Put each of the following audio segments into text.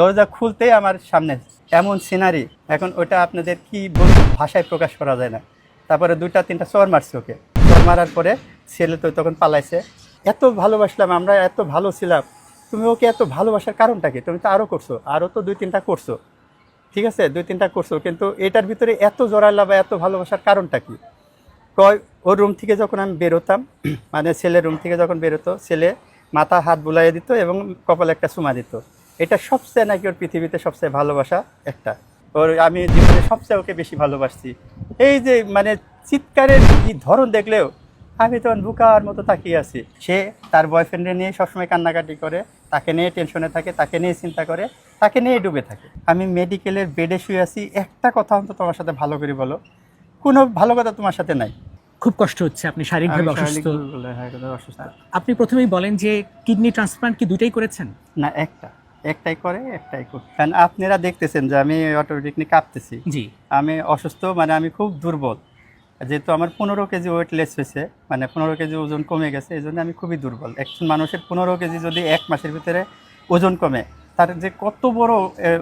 দরজা খুলতেই আমার সামনে এমন সিনারি এখন ওটা আপনাদের কি ভাষায় প্রকাশ করা যায় না। তারপরে দুইটা, তিনটা চর মারছে ওকে। চর মারার পরে ছেলে তো তখন পালাইছে। এত ভালোবাসলাম আমরা, এত ভালো ছিলাম। তুমি ওকে এত ভালোবাসার কারণটা কি? তুমি তো আরও করছ আরও তো দুই, তিনটা করছ। ঠিক আছে? দুই, তিনটা করছ, কিন্তু এটার ভিতরে এত জোরালা বা এত ভালোবাসার কারণটা কি? কয়, ওর রুম থেকে যখন আমি বেরোতাম মানে ছেলের রুম থেকে যখন বেরোতো ছেলে মাথা হাত বুলাইয়ে দিত এবং কপালে একটা চুমা দিত। এটা সবচেয়ে নাকি ওর পৃথিবীতে সবচেয়ে ভালোবাসা? একটা। ওর আমি জীবনে সবচেয়ে ওকে বেশি ভালোবাসছি। এই যে মানে চিৎকারের কি ধরন দেখলেও আমি তখন বুকার মতো তাকিয়ে আছি। সে তার বয়ফ্রেন্ডে নিয়ে সবসময় কান্নাকাটি করে তাকে নিয়ে টেনশনে থাকে তাকে নিয়ে চিন্তা করে তাকে নিয়ে ডুবে থাকে। আমি মেডিকেলের বেডে শুয়ে আছি একটা কথা অন্তত তোমার সাথে ভালো করে বলো। কোনো ভালো কথা তোমার সাথে নাই। খুব কষ্ট হচ্ছে আপনি শারীরিকভাবে অসুস্থ। হ্যাঁ, অসুস্থ। আপনি প্রথমেই বলেন যে কিডনি ট্রান্সপ্লান্ট কি দুইটাই করেছেন? না একটা। একটাই করে একটাই করে কারণ আপনারা দেখতেছেন যে আমি অটোমেটিক নিয়ে কাঁপতেছি। জি। আমি অসুস্থ মানে আমি খুব দুর্বল। যেহেতু আমার পনেরো কেজি ওয়েট লেস হয়েছে মানে পনেরো কেজি ওজন কমে গেছে এই জন্য আমি খুবই দুর্বল। একজন মানুষের পনেরো কেজি যদি এক মাসের ভিতরে ওজন কমে তার যে কত বড়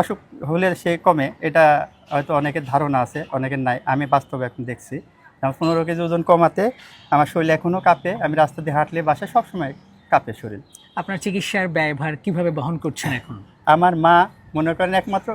অসুখ হলে সে কমে এটা হয়তো অনেকের ধারণা আছে অনেকের নাই আমি বাস্তবে এখন দেখছি। আমার পনেরো কেজি ওজন কমাতে আমার শরীর এখনও কাঁপে আমি রাস্তা দিয়ে হাঁটলে বাসায় সবসময় কাঁপে শরীর। আপনার চিকিৎসার ব্যয়ভার কীভাবে বহন করছেন এখন? আমার মা মনে করেন একমাত্র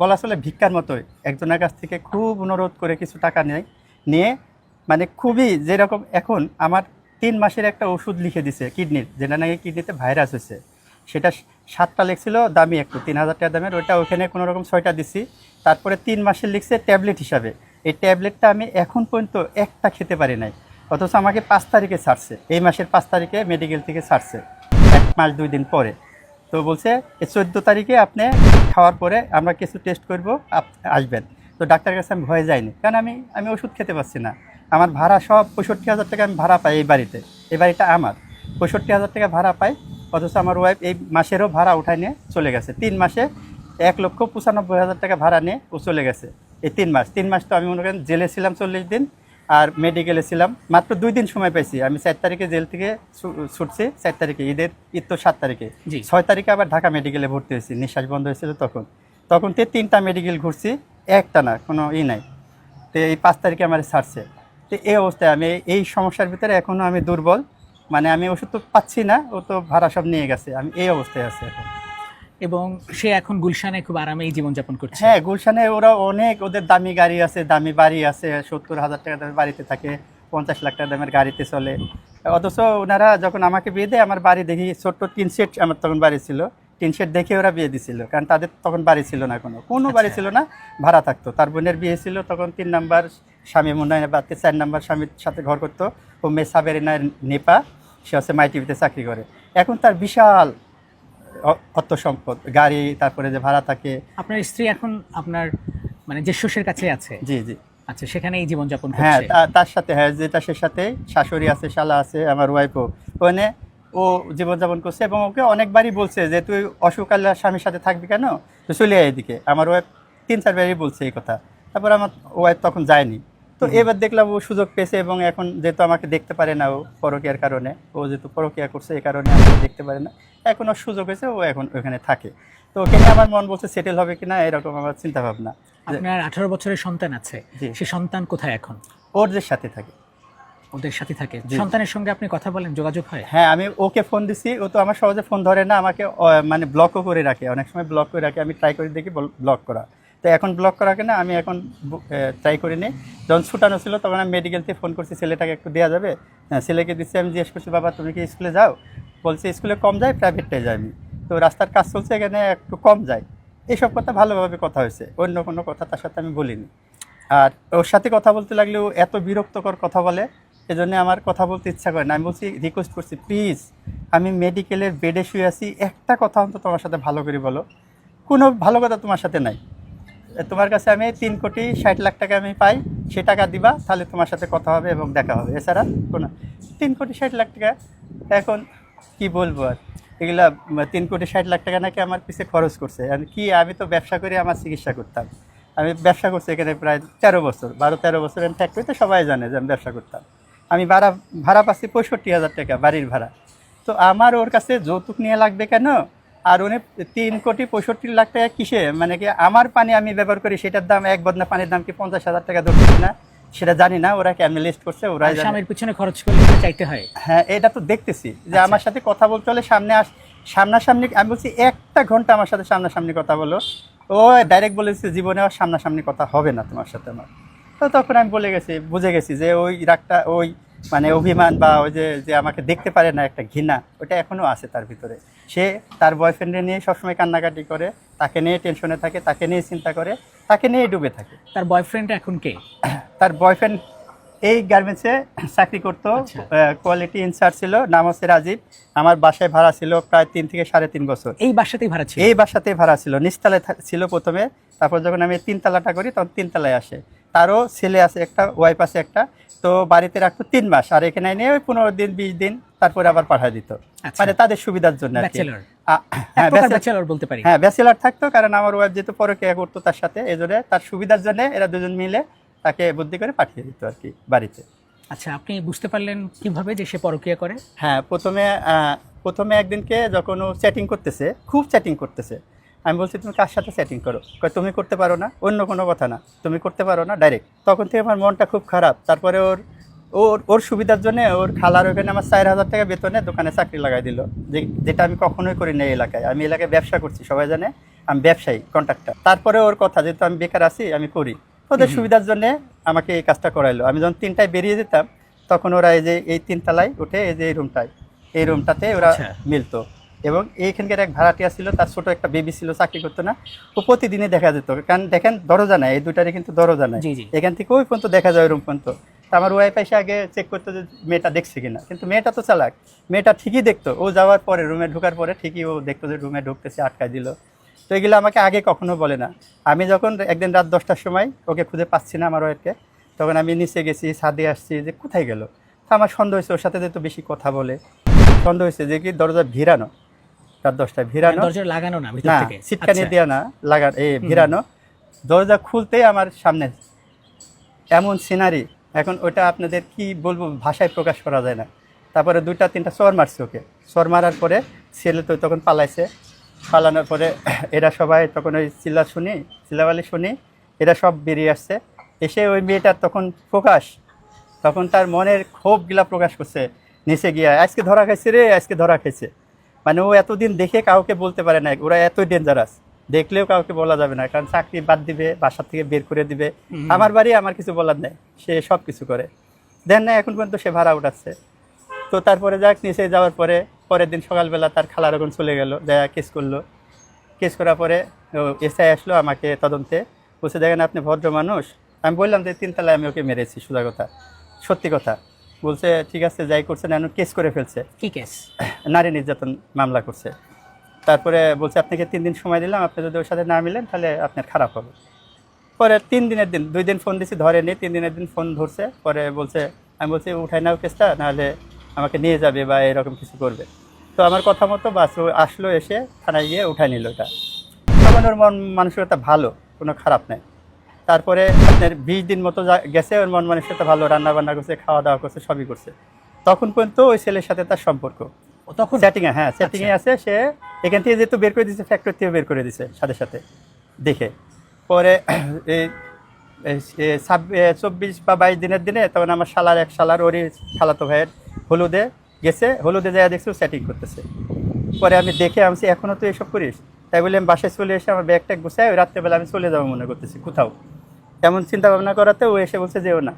বলা চলে ভিক্ষার মতোই। একজনের কাছ থেকে খুব অনুরোধ করে কিছু টাকা নেয়। নিয়ে মানে খুবই যেরকম এখন আমার তিন মাসের একটা ওষুধ লিখে দিছে কিডনির যেটা নাকি কিডনিতে ভাইরাস হয়েছে। সেটা সাতটা লিখছিল দামি একটু তিন হাজার টাকা দামের। ওইটা ওখানে কোনো রকম ছয়টা দিছি। তারপরে তিন মাসের লিখছে ট্যাবলেট হিসাবে। এই ট্যাবলেটটা আমি এখন পর্যন্ত একটা খেতে পারি নাই। অথচ আমাকে পাঁচ তারিখে ছাড়ছে। এই মাসের পাঁচ তারিখে মেডিকেল থেকে ছাড়ছে। এক মাস দুই দিন পরে। তো বলছে চোদ্দ তারিখে আপনি খাওয়ার পরে আমরা কিছু টেস্ট করব আসবেন। তো ডাক্তারের কাছে আমি ভয়ে যাইনি। কারণ আমি আমি ওষুধ খেতে পারছি না। আমার ভাড়া সব পঁয়ষট্টি হাজার টাকা আমি ভাড়া পাই এই বাড়িতে। এই বাড়িটা আমার। পঁয়ষট্টি হাজার টাকা ভাড়া পাই, অথচ আমার ওয়াইফ এই মাসেরও ভাড়া উঠায় নিয়ে চলে গেছে। তিন মাসে এক লক্ষ পঁচানব্বই হাজার টাকা ভাড়া নিয়ে ও চলে গেছে। এই তিন মাস। তিন মাস তো আমি মনে করেন জেলে ছিলাম চল্লিশ দিন। আর মেডিকেলে ছিলাম। মাত্র দুই দিন সময় পাইছি। আমি চার তারিখে জেল থেকে ছুটছি চার তারিখে ঈদের ঈদ তো সাত তারিখে। জি। ছয় তারিখে আবার ঢাকা মেডিকেলে ভর্তি হয়েছি। নিঃশ্বাস বন্ধ হয়েছিল তখন। তখন তে তিনটা মেডিকেল ঘুরছি একটা না কোনো ই নাই। তো এই পাঁচ তারিখে আমার ছাড়ছে। তো এই অবস্থায় আমি এই- এই সমস্যার ভিতরে এখনও আমি দুর্বল। মানে আমি ওষুধ তো পাচ্ছি না ও তো ভাড়া সব নিয়ে গেছে। আমি এই অবস্থায় আছি এখন। এবং সে এখন গুলশানে খুব আরামেই জীবনযাপন করছে। হ্যাঁ গুলশানে ওরা অনেক ওদের দামি গাড়ি আছে দামি বাড়ি আছে সত্তর হাজার টাকা দামের বাড়িতে থাকে পঞ্চাশ লাখ টাকা দামের গাড়িতে চলে। অথচ ওনারা যখন আমাকে বিয়ে দেয় আমার বাড়ি দেখি ছোট্ট টিন সেট আমার তখন বাড়ি ছিল। টিন সেট দেখে ওরা বিয়ে দিছিল কারণ তাদের তখন বাড়ি ছিল না কোনো কোনো বাড়ি ছিল না ভাড়া থাকতো। তার বোনের বিয়ে ছিল তখন তিন নাম্বার স্বামী মুন্নায়নের বাড়িতে চার নাম্বার স্বামীর সাথে ঘর করতো। ও মে সাবেরিনার নেপা সে হচ্ছে মাই টিভিতে চাকরি করে। এখন তার বিশাল অর্থ সম্পদ গাড়ি তারপরে যে ভাড়া থাকে। আপনার স্ত্রী এখন আপনার মানে জ্যেষ্ঠের কাছে আছে? জি জি। আচ্ছা সেখানেই জীবনযাপন হ্যাঁ করছে। তা- তার সাথে হ্যাঁ যেটা সে সাথে শাশুড়ি আছে শালা আছে আমার ওয়াইফও ওখানে ও জীবনযাপন করছে এবং ওকে অনেকবারই বলছে যে তুই অসুখ আল্লাহ স্বামীর সাথে থাকবি কেন? তুই চলে আয় এদিকে। আমার ওয়াইফ তিন চারবারই বলছে এই কথা। তারপর আমার ওয়াইফ তখন যায়নি। তো এবার দেখলাম ও সুযোগ পেয়েছে এবং এখন যেহেতু আমাকে দেখতে পারে না ও পরকিয়ার কারণে ও যেহেতু পরকিয়া করছে এই কারণে আমাকে দেখতে পারে না। এখন ওর সুযোগ হয়েছে ও এখন ওখানে থাকে। তো ওখানে আমার মন বলছে সেটেল হবে কিনা এরকম আমার চিন্তা ভাবনা আপনার আঠারো বছরের সন্তান আছে সে সন্তান কোথায় এখন? ওদের সাথে থাকে। ওদের সাথে থাকে। সন্তানের সঙ্গে আপনি কথা বলেন যোগাযোগ হয়? হ্যাঁ আমি ওকে ফোন দিছি ও তো আমার সহজে ফোন ধরে না আমাকে মানে ব্লকও করে রাখে। অনেক সময় ব্লক করে রাখে আমি ট্রাই করে দেখি ব্লক করা। তো এখন ব্লক করা কেন, আমি এখন ট্রাই করে নিই যখন ছুটানো ছিল, তখন আমি মেডিকেল থেকে ফোন করছি, ছেলেটাকে একটু দেওয়া যাবে? হ্যাঁ ছেলেকে দিচ্ছি, আমি জিজ্ঞেস করছি, বাবা, তুমি কি স্কুলে যাও? বলছে স্কুলে কম যায় প্রাইভেটটায় যাই আমি। তো রাস্তার কাজ চলছে, এখানে একটু কম যায়। এইসব কথা ভালোভাবে কথা হয়েছে। অন্য কোনো কথা তার সাথে আমি বলিনি। আর ওর সাথে কথা বলতে লাগলেও এত বিরক্তকর কথা বলে, এজন্য আমার কথা বলতে ইচ্ছা করে না। আমি বলছি রিকোয়েস্ট করছি প্লিজ আমি মেডিকেলের বেডে শুয়ে আছি। একটা কথা অন্তত তোমার সাথে ভালো করে বলো। কোনো ভালো কথা তোমার সাথে নাই। তোমার কাছে আমি তিন কোটি ষাট লাখ টাকা আমি পাই, সে টাকা দিবা, তাহলে তোমার সাথে কথা হবে এবং দেখা হবে। এছাড়া কোনো তিন কোটি ষাট লাখ টাকা, এখন কি বলব আর? এগুলা তিন কোটি ষাট লাখ টাকা নাকি আমার পিছিয়ে খরচ করছে। আর কি, আমি তো ব্যবসা করে আমার চিকিৎসা করতাম। আমি ব্যবসা করছি এখানে প্রায় তেরো বছর, বারো তেরো বছর আমি ফ্যাক্টরিতে সবাই জানে যে আমি ব্যবসা করতাম। আমি ভাড়া ভাড়া পাচ্ছি পঁয়ষট্টি হাজার টাকা বাড়ির ভাড়া। তো আমার ওর কাছে যৌতুক নিয়ে লাগবে কেন? আর উনি তিন কোটি পঁয়ষট্টি লাখ টাকা কিসে? মানে কি আমার পানি আমি ব্যবহার করি সেটার দাম এক বদনা পানির দাম কি পঞ্চাশ হাজার টাকা ধরছে না সেটা জানি না ওরা কেমন লিস্ট করছে ওরা স্বামীর পিছনে খরচ করলে চাইতে হয়। হ্যাঁ এটা তো দেখতেছি যে আচ্ছা। আমার সাথে কথা বলতে হলে সামনে আস সামনাসামনি আমি বলছি একটা ঘণ্টা আমার সাথে সামনাসামনি কথা বলো। ও ডাইরেক্ট বলেছে জীবনে আর সামনাসামনি কথা হবে না তোমার সাথে আমার। তো তখন আমি বলে গেছি বুঝে গেছি যে ওই রাগটা ওই মানে অভিমান বা ওই যে যে আমাকে দেখতে পারে না একটা ঘৃণা ওটা এখনও আছে তার ভিতরে। সে তার বয়ফ্রেন্ডে নিয়ে সবসময় কান্নাকাটি করে তাকে নিয়ে টেনশনে থাকে তাকে নিয়ে চিন্তা করে তাকে নিয়ে ডুবে থাকে। তার বয়ফ্রেন্ড এখন কে? তার বয়ফ্রেন্ড এই গার্মেন্টসে চাকরি করতো। কোয়ালিটি ইনচার্জ ছিল নাম হচ্ছে রাজীব। আমার বাসায় ভাড়া ছিল প্রায় তিন থেকে সাড়ে তিন বছর। এই বাসাতেই ভাড়া ছিল? এই বাসাতেই ভাড়া ছিল নিচতলায় ছিল প্রথমে। তারপর যখন আমি তিনতলাটা করি তখন তিনতলায় আসে। তারও ছেলে আছে একটা ওয়াইফ আছে একটা তো বাড়িতে রাখতো তিন মাস আর এখানে নিয়ে ওই পনেরো দিন বিশ দিন তারপরে আবার পাঠিয়ে দিত। আচ্ছা। মানে তাদের সুবিধার জন্য হ্যাঁ বলতে পারি। হ্যাঁ ব্যাচেলার থাকতো কারণ আমার ওয়াইফ যেহেতু পরকিয়া করতো তার সাথে এই জন্য তার সুবিধার জন্য এরা দুজন মিলে তাকে বুদ্ধি করে পাঠিয়ে দিত আর কি বাড়িতে। আচ্ছা আপনি বুঝতে পারলেন কীভাবে যে সে পরকিয়া করে? হ্যাঁ প্রথমে প্রথমে একদিনকে যখন ও চ্যাটিং করতেছে খুব চ্যাটিং করতেছে আমি বলছি তুমি কার সাথে চ্যাটিং করো? তুমি করতে পারো না অন্য কোনো কথা না। তুমি করতে পারো না ডাইরেক্ট তখন থেকে আমার মনটা খুব খারাপ। তারপরে ওর ওর ওর সুবিধার জন্য ওর খালার ওখানে আমার চার হাজার টাকা বেতনে দোকানে চাকরি লাগাই দিল। যে যেটা আমি কখনোই করি না এই এলাকায়। আমি এলাকায় ব্যবসা করছি সবাই জানে। আমি ব্যবসায়ী কন্ট্রাক্টর তারপরে ওর কথা যেহেতু আমি বেকার আছি আমি করি। ওদের সুবিধার জন্য আমাকে এই কাজটা করাইলো। আমি যখন তিনটায় বেরিয়ে যেতাম তখন ওরা এই যে এই তিনতলায় উঠে এই যে এই রুমটায় এই রুমটাতে ওরা আচ্ছা। মিলতো। এবং এইখানকার এক ভাড়াটিয়া ছিল তার ছোট একটা বেবি ছিল চাকরি করতো না। ও প্রতিদিনই দেখা যেত। কারণ দেখেন দরজা নাই এই দুটারে কিন্তু দরজা নাই। এখান থেকে ওই পর্যন্ত দেখা যায় ওই রুম পর্যন্ত। তা আমার ওয়াই এসে আগে চেক করতো যে মেয়েটা দেখছে কিনা। কিন্তু মেয়েটা তো চালাক। মেয়েটা ঠিকই দেখতো। ও যাওয়ার পরে রুমে ঢোকার পরে ঠিকই ও দেখতো যে রুমে ঢুকতেছে আটকায় দিল। তো এগুলো আমাকে আগে কখনো বলে না। আমি যখন একদিন রাত দশটার সময় ওকে খুঁজে পাচ্ছি না আমার ওয়াইফকে তখন আমি নিচে গেছি ছাদে আসছি যে কোথায় গেল? তা আমার সন্দেহ হয়েছে ওর সাথে যেহেতু বেশি কথা বলে। সন্দেহ হয়েছে যে কি দরজা ভিড়ানো? রাত দশটায় ভিড়ানো। লাগানো না না সিটকানি আচ্ছা। দেওয়া না লাগা এই ভিড়ানো। দরজা খুলতেই আমার সামনে এমন সিনারি এখন ওটা আপনাদের কি বলব ভাষায় প্রকাশ করা যায় না। তারপরে দুইটা তিনটা চর মারছে ওকে। চর মারার পরে ছেলে তো তখন পালাইছে। পালানোর পরে এরা সবাই তখন ওই চিল্লা শুনি চিল্লাবালি শুনি এরা সব বেরিয়ে আসছে। এসে ওই মেয়েটার তখন প্রকাশ। তখন তার মনের ক্ষোভগুলা প্রকাশ করছে। নিচে গিয়া আজকে ধরা খাইছে রে আজকে ধরা খাইছে। মানে ও এতদিন দেখে কাউকে বলতে পারে না ওরা এতই ডেঞ্জারাস দেখলেও কাউকে বলা যাবে না কারণ চাকরি বাদ দিবে বাসা থেকে বের করে দিবে। আমার বাড়ি আমার কিছু বলার নেই সে সব কিছু করে। দেন না এখন পর্যন্ত সে ভাড়া উঠাচ্ছে। তো তারপরে যাক নিচে যাওয়ার পরে পরের দিন সকালবেলা তার খালার ওখানে চলে গেল যা কেস করল। কেস করার পরে এসআই আসলো আমাকে তদন্তে। বলছে দেখেন আপনি ভদ্র মানুষ। আমি বললাম যে তিনতলায় আমি ওকে মেরেছি সোজা কথা। সত্যি কথা। বলছে ঠিক আছে যাই করছেন এখন কেস করে ফেলছে। কি কেস? নারী নির্যাতন মামলা করছে। তারপরে বলছে আপনাকে তিন দিন সময় দিলাম আপনি যদি ওর সাথে না মিলেন তাহলে আপনার খারাপ হবে। পরে তিন দিনের দিন দুই দিন ফোন দিছি ধরেনি তিন দিনের দিন ফোন ধরছে। পরে বলছে আমি বলছি উঠাই নাও কেসটা নাহলে আমাকে নিয়ে যাবে বা এরকম কিছু করবে। তো আমার কথা মতো বাস আসলো এসে থানায় গিয়ে উঠাই নিল ওটা তখন ওর মন মানসিকতা ভালো কোনো খারাপ নেই। তারপরে আপনার বিশ দিন মতো যা- গেছে ওর মন মানসিকতা ভালো রান্না বান্না করছে খাওয়া দাওয়া করছে সবই করছে। তখন পর্যন্ত ওই ছেলের সাথে তার সম্পর্ক। তখন? সেটিং হ্যাঁ সেটিং এ আছে সে এখান থেকে যেহেতু বের করে দিচ্ছে ফ্যাক্টরি থেকে বের করে দিছে সাথে সাথে দেখে। পরে এই চব্বিশ বা বাইশ দিনের দিনে তখন আমার শালার এক শালার ওরই খালাতো ভাইয়ের হলুদে গেছে হলুদে যায় দেখছি সেটিং করতেছে। পরে আমি দেখে আমি এখনও এখনও তো এসব করিস? তাই বলে আমি বাসায় চলে এসে আমার ব্যাগ ট্যাগ গুছাই ওই রাত্রেবেলা আমি চলে যাব মনে করতেছি কোথাও। এমন চিন্তা ভাবনা করাতে ও এসে বলছে যেও না।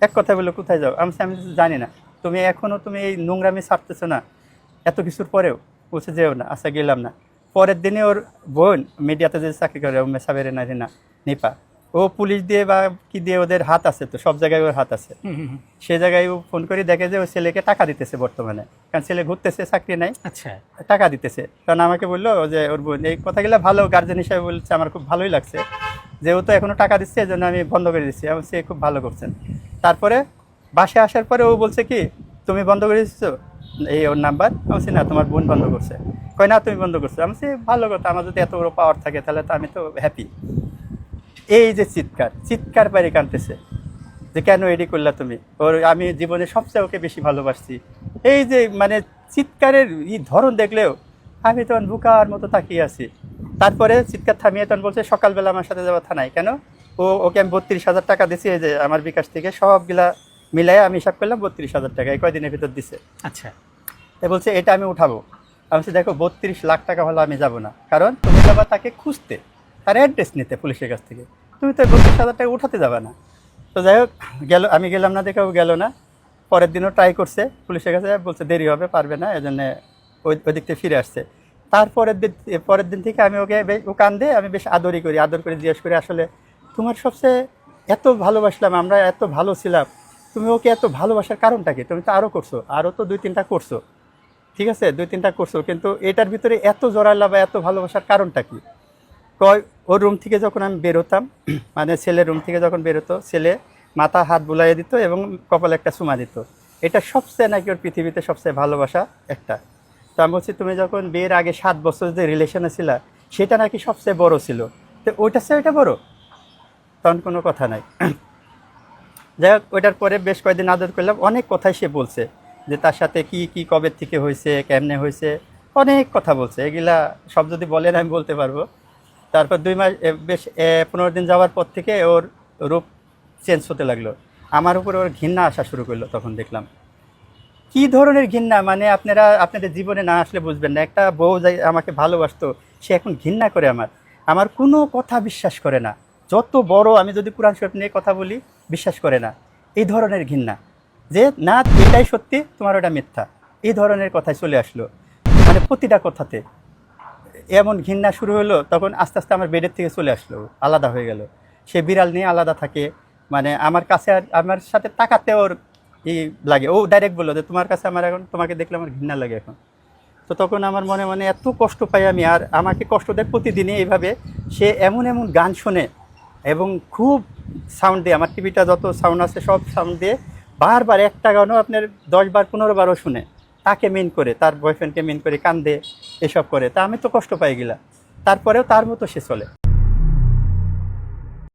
এক কথা বলে কোথায় যাও? আমি আমি জানি না। তুমি এখনও তুমি এই নোংরামি ছাড়তেছো না। এত কিছুর পরেও বলছে যেও না। আচ্ছা গেলাম না। পরের দিনে ওর বোন মিডিয়াতে যে চাকরি করে উম্মে সাবেরে না নিপা ও পুলিশ দিয়ে বা কি দিয়ে ওদের হাত আছে তো সব জায়গায় ওর হাত আছে। সে জায়গায় ও ফোন করে দেখে যে ও ছেলেকে টাকা দিতেছে বর্তমানে। কারণ ছেলে ঘুরতেছে চাকরি নাই। আচ্ছা। টাকা দিতেছে। কারণ আমাকে বলল যে ওর বোন এই কথাগুলো ভালো গার্জেন হিসাবে বলছে আমার খুব ভালোই লাগছে। যেহেতু এখনও টাকা দিচ্ছে এই জন্য আমি বন্ধ করে দিচ্ছি এবং সে খুব ভালো করছেন। তারপরে বাসে আসার পরে ও বলছে কি তুমি বন্ধ করে দিচ্ছো এই ওর নাম্বার। আমি না তোমার বোন বন্ধ করছে। কয় না তুমি বন্ধ করছ। আমি বলছি, ভালো কথা আমার যদি এত বড় পাওয়ার থাকে তাহলে তো আমি তো হ্যাপি এই যে চিৎকার চিৎকার পারে কানতেছে যে কেন এডি করলা তুমি? ওর আমি জীবনে সবচেয়ে ওকে বেশি ভালোবাসছি। এই যে মানে চিৎকারের ই ধরন দেখলেও আমি তখন বুকার মতো তাকিয়ে আছি। তারপরে চিৎকার থামিয়ে তখন বলছে সকালবেলা আমার সাথে যাওয়া থানায়। কেন? ও ওকে আমি বত্রিশ হাজার টাকা দিছি এই যে আমার বিকাশ থেকে। সবগুলা মিলাই আমি হিসাব করলাম বত্রিশ হাজার টাকা। এই কয়দিনের ভিতর দিছে। আচ্ছা। এ বলছে এটা আমি উঠাবো। আমি বলছি দেখো বত্রিশ লাখ টাকা হলে আমি যাব না। কারণ তুমি যাবা তাকে খুঁজতে তার অ্যাড্রেস নিতে পুলিশের কাছ থেকে। তুমি তো বত্রিশ হাজার টাকা উঠাতে যাবে না। তো যাই হোক গেল আমি গেলাম না দেখেও গেল না। পরের দিনও ট্রাই করছে। পুলিশের কাছে বলছে দেরি হবে পারবে না। এজন্য ওই দিক থেকে ফিরে আসছে। তারপরের দিন, পরের দিন থেকে আমি ওকে ও কান্দে, আমি বেশ আদরই করি, আদর করে জিজ্ঞেস করি, আসলে তোমার সবচেয়ে এত ভালোবাসলাম, আমরা এত ভালো ছিলাম, তুমি ওকে এত ভালোবাসার কারণটা কি? তুমি তো আরও করছ আরও তো দুই তিনটা করছ, ঠিক আছে? দুই তিনটা করছ, কিন্তু এটার ভিতরে এত জোরালা বা এত ভালোবাসার কারণটা কি? কয়, ওর রুম থেকে যখন আমি বেরোতাম মানে ছেলের রুম থেকে যখন বেরোতো ছেলে মাথা হাত বুলাইয়ে দিত এবং কপালে একটা চুমা দিত। এটা সবচেয়ে নাকি ওর পৃথিবীতে সবচেয়ে ভালোবাসা একটা। তো আমি বলছি, তুমি যখন বিয়ের আগে সাত বছর যে রিলেশনে ছিলা, সেটা নাকি সবচেয়ে বড় ছিল? তো ওইটা সে ওইটা বড়? তখন কোনো কথা নাই। যাই হোক, ওইটার পরে বেশ কয়েকদিন আদর করলাম। অনেক কথাই সে বলছে, যে তার সাথে কি কি, কবে থেকে হয়েছে, কেমনে হয়েছে, অনেক কথা বলছে। এগুলা সব যদি বলেন, আমি বলতে পারব। তারপর দুই মাস বেশ পনেরো দিন যাওয়ার পর থেকে ওর রূপ চেঞ্জ হতে লাগল। আমার উপরে ওর ঘৃণা আসা শুরু করল, তখন দেখলাম। কি ধরনের ঘৃণা? মানে আপনারা, আপনাদের জীবনে না আসলে বুঝবেন না। একটা বউ যাই আমাকে ভালোবাসতো, সে এখন ঘৃণা করে আমার। আমার কোনো কথা বিশ্বাস করে না। যত বড় আমি যদি কোরআন শরীফ নিয়ে কথা বলি, বিশ্বাস করে না। এই ধরনের ঘৃণা। যে, না, এটাই সত্যি, তোমার ওটা মিথ্যা। এই ধরনের কথাই চলে আসলো। মানে প্রতিটা কথাতে। এমন ঘৃণা শুরু হলো, তখন আস্তে আস্তে আমার বেডের থেকে চলে আসলো, আলাদা হয়ে গেল। সে বিড়াল নিয়ে আলাদা থাকে। মানে আমার কাছে আর, আমার সাথে তাকাতে ওর ই লাগে। ও ডাইরেক্ট বলল যে, তোমার কাছে আমার এখন, তোমাকে দেখলে আমার ঘৃণা লাগে এখন। তো তখন আমার মনে মনে এত কষ্ট পাই আমি, আর আমাকে কষ্ট দেয় প্রতিদিনই এইভাবে। সে এমন এমন গান শোনে এবং খুব সাউন্ড দিয়ে। আমার টিভিটা যত সাউন্ড আছে, সব সাউন্ড দিয়ে বারবার একটা গানও আপনার দশ বার, পনেরো বারও শুনে। তাকে মেন করে, তার বয়ফ্রেন্ডকে মেন করে কান্দে, এসব করে। তা আমি তো কষ্ট পাই গেলা তারপরেও তার মতো সে চলে।